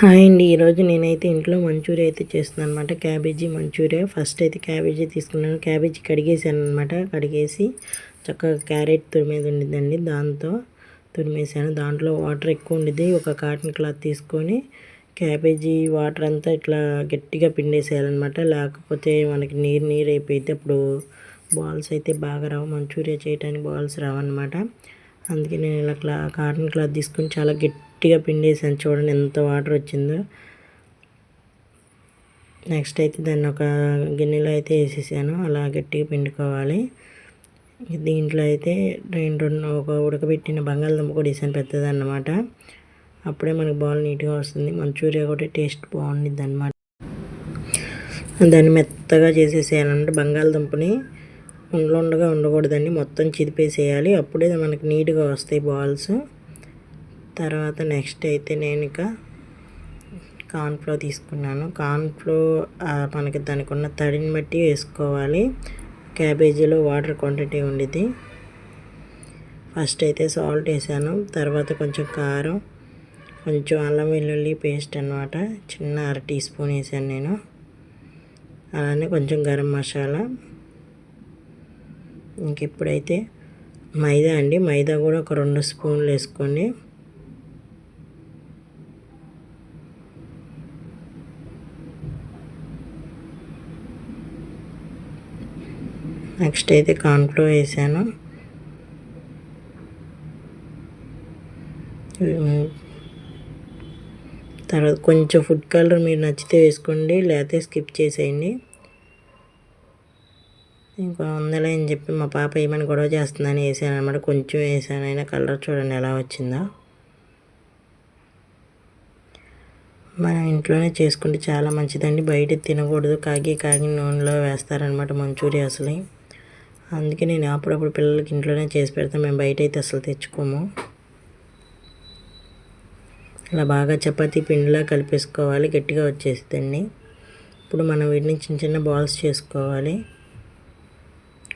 Hi అండి. ఈరోజు నేనైతే ఇంట్లో మంచూరియా అయితే చేస్తున్నాను అనమాట క్యాబేజీ మంచూరియా. ఫస్ట్ అయితే క్యాబేజీ తీసుకున్నాను. క్యాబేజీ కడిగేసాను అనమాట కడిగేసి చక్కగా క్యారెట్ తురిమేది ఉండిద్దండి దాంతో తురిమేసాను దాంట్లో వాటర్ ఎక్కువ ఉండిద్ది ఒక కాటన్ క్లాత్ తీసుకొని క్యాబేజీ వాటర్ అంతా ఇట్లా గట్టిగా పిండేసేయాలన్నమాట. లేకపోతే మనకి నీరు నీరు అయిపోయితే అప్పుడు బాల్స్ అయితే బాగా రావు. మంచూరియా చేయడానికి బాల్స్ రావన్నమాట. అందుకే నేను ఇలా క్లా కాటన్ క్లాత్ తీసుకొని చాలా గట్టి గట్టిగా పిండేసాను. చూడండి ఎంత వాటర్ వచ్చిందో. నెక్స్ట్ అయితే దాన్ని ఒక గిన్నెలో అయితే వేసేసాను. అలా గట్టిగా పిండుకోవాలి. దీంట్లో అయితే రెండు ఒక ఉడకబెట్టిన బంగాళదుంప కూడా వేసాను. పెద్దదన్నమాట. అప్పుడే మనకి బాల్ నీట్గా వస్తుంది. మంచూరియా కూడా టేస్ట్ బాగుండిద్ది అనమాట దాన్ని మెత్తగా చేసేసేయాలంటే బంగాళదుంపని. ఉండలుండగా ఉండకూడదండి. మొత్తం చిదిపేసేయాలి. అప్పుడే మనకి నీట్గా వస్తాయి బాల్స్. తర్వాత నెక్స్ట్ అయితే నేను ఇక కార్న్ఫ్లో తీసుకున్నాను. కార్న్ఫ్లో మనకి దానికి ఉన్న తడిని బట్టి వేసుకోవాలి. క్యాబేజీలో వాటర్ క్వాంటిటీ ఉండేది. ఫస్ట్ అయితే సాల్ట్ వేసాను. తర్వాత కొంచెం కారం కొంచెం అల్లం వెల్లుల్లి పేస్ట్ అనమాట చిన్న అర టీ స్పూన్ వేసాను నేను. అలానే కొంచెం గరం మసాలా. ఇంకెప్పుడైతే మైదా అండి. మైదా కూడా ఒక రెండు స్పూన్లు వేసుకొని నెక్స్ట్ అయితే కాన్ఫ్లో వేసాను. తర్వాత కొంచెం ఫుడ్ కలర్ మీరు నచ్చితే వేసుకోండి లేకపోతే స్కిప్ చేసేయండి. ఇంకా ఉందలే అని చెప్పి మా పాప ఏమైనా గొడవ చేస్తుందని వేసాను అనమాట కొంచెం వేసాను అయినా కలర్ చూడండి ఎలా వచ్చిందో. మనం ఇంట్లోనే చేసుకుంటే చాలా మంచిదండి. బయట తినకూడదు కాగి కాగి నూనెలో వేస్తారనమాట మంచూరియా అసలు. అందుకే నేను అప్పుడప్పుడు పిల్లలకి ఇంట్లోనే చేసి పెడతాను మేము బయట అయితే అసలు తెచ్చుకోము. ఇలా బాగా చపాతీ పిండిలా కలిపేసుకోవాలి గట్టిగా వచ్చేస్తుందండి ఇప్పుడు మనం వీటిని చిన్న చిన్న బాల్స్ చేసుకోవాలి.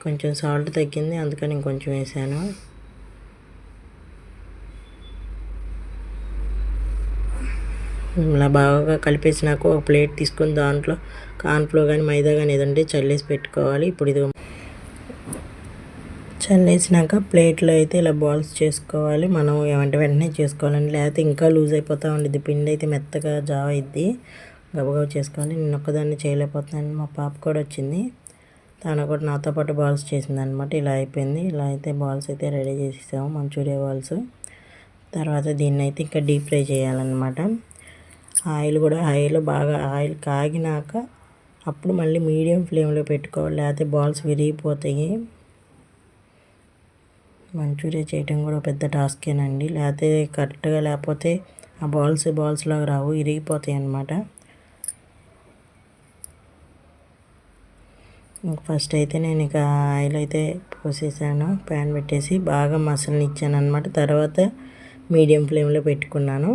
కొంచెం సాల్ట్ తగ్గింది అందుకని ఇంకొంచెం వేసాను. ఇలా బాగా కలిపేసినాక ఒక ప్లేట్ తీసుకొని దాంట్లో కార్న్ఫ్లో కానీ మైదా కానీ ఏదంటే చల్లేసి పెట్టుకోవాలి. ఇప్పుడు ఇది చల్లేసినాక ప్లేట్లో అయితే ఇలా బాల్స్ చేసుకోవాలి. మనం ఏమంటే వెంటనే చేసుకోవాలండి. లేకపోతే ఇంకా లూజ్ అయిపోతూ ఉండేది పిండి అయితే మెత్తగా జావ అయింది గబగబ చేసుకోవాలి. నేను ఒక్కదాన్ని చేయలేకపోతున్నాను. మా పాప కూడా వచ్చింది. తను కూడా నాతో పాటు బాల్స్ చేసింది అనమాట ఇలా అయిపోయింది. ఇలా అయితే బాల్స్ అయితే రెడీ చేసేసాము. Manchurian balls. తర్వాత దీన్ని అయితే ఇంకా డీప్ ఫ్రై చేయాలన్నమాట. ఆయిల్ కూడా ఆయిల్ బాగా ఆయిల్ కాగినాక అప్పుడు మళ్ళీ మీడియం ఫ్లేమ్లో పెట్టుకోవాలి. లేకపోతే బాల్స్ విరిగిపోతాయి. మంచూరియా చేయటం కూడా పెద్ద టాస్కేనండి. లేకపోతే కరెక్ట్గా లేకపోతే ఆ బాల్స్ బాల్స్ లాగా రావు విరిగిపోతాయి అన్నమాట. ఫస్ట్ అయితే నేను ఇక ఆయిల్ అయితే పోసేసాను ప్యాన్ పెట్టేసి బాగా మసలనిచ్చాను అనమాట తర్వాత మీడియం ఫ్లేమ్లో పెట్టుకున్నాను.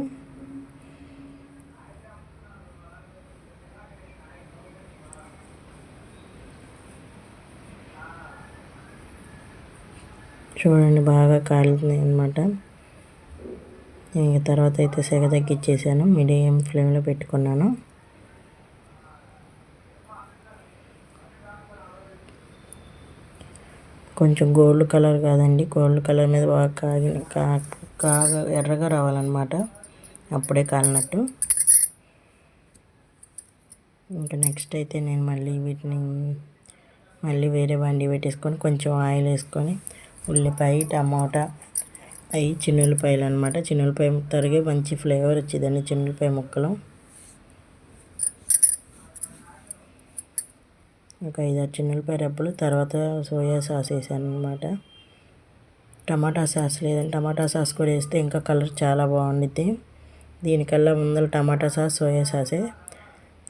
చూడండి బాగా కాలుతుంది అనమాట ఇంక తర్వాత అయితే సెగ తగ్గించేసాను మీడియం ఫ్లేమ్లో పెట్టుకున్నాను. కొంచెం గోల్డ్ కలర్ కాదండి గోల్డ్ కలర్ మీద బాగా కాగి కాగా ఎర్రగా రావాలన్నమాట. అప్పుడే కాలినట్టు. ఇంకా నెక్స్ట్ అయితే నేను మళ్ళీ వీటిని మళ్ళీ వేరే బండి పెట్టేసుకొని కొంచెం ఆయిల్ వేసుకొని ఉల్లిపాయ టమాటా అవి చిన్నులపాయలు అనమాట చిన్నులపాయ తరిగి మంచి ఫ్లేవర్ వచ్చేదండి చిన్నులపాయ ముక్కలు. ఒక ఐదారు చిన్నపాయ రెబ్బలు తర్వాత సోయా సాస్ వేసాను అనమాట టమాటా సాస్ లేదంటే టమాటా సాస్ కూడా వేస్తే ఇంకా కలర్ చాలా బాగుండిద్ది. దీనికల్లా ముందర టమాటా సాస్ సోయా సాసే.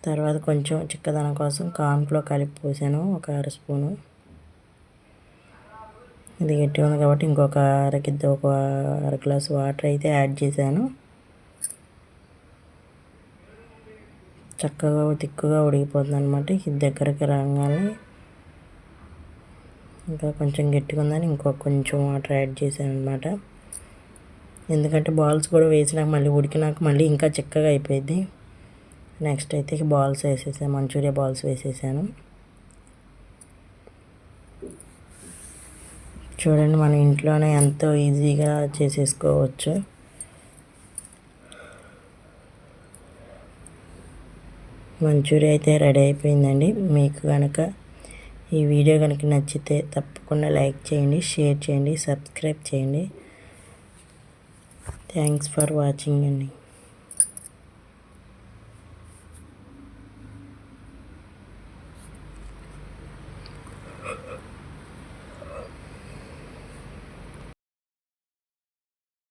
తర్వాత కొంచెం చిక్కదనం కోసం కార్న్ఫ్లో కలిపి పోసాను. ఒక అర స్పూను. ఇది గట్టిగా ఉంది కాబట్టి ఇంకొక అరకిద్ద ఒక అర గ్లాస్ వాటర్ అయితే యాడ్ చేశాను. చక్కగా తిక్కుగా ఉడికిపోతుంది అనమాట ఇది దగ్గరికి రాగానే ఇంకా కొంచెం గట్టిగా ఉందని ఇంకో కొంచెం వాటర్ యాడ్ చేశాను అనమాట ఎందుకంటే బాల్స్ కూడా వేసినాక మళ్ళీ ఉడికినాక మళ్ళీ ఇంకా చిక్కగా అయిపోయింది నెక్స్ట్ అయితే బాల్స్ వేసేసాను మంచూరియా బాల్స్ వేసేసాను. చూడండి మన ఇంట్లోనే ఎంతో ఈజీగా చేసేసుకోవచ్చు. మంచూరియా అయితే రెడీ అయిపోయిందండి. మీకు కనుక ఈ వీడియో కనుక నచ్చితే తప్పకుండా లైక్ చేయండి షేర్ చేయండి సబ్స్క్రైబ్ చేయండి. థ్యాంక్స్ ఫర్ వాచింగ్ అండి.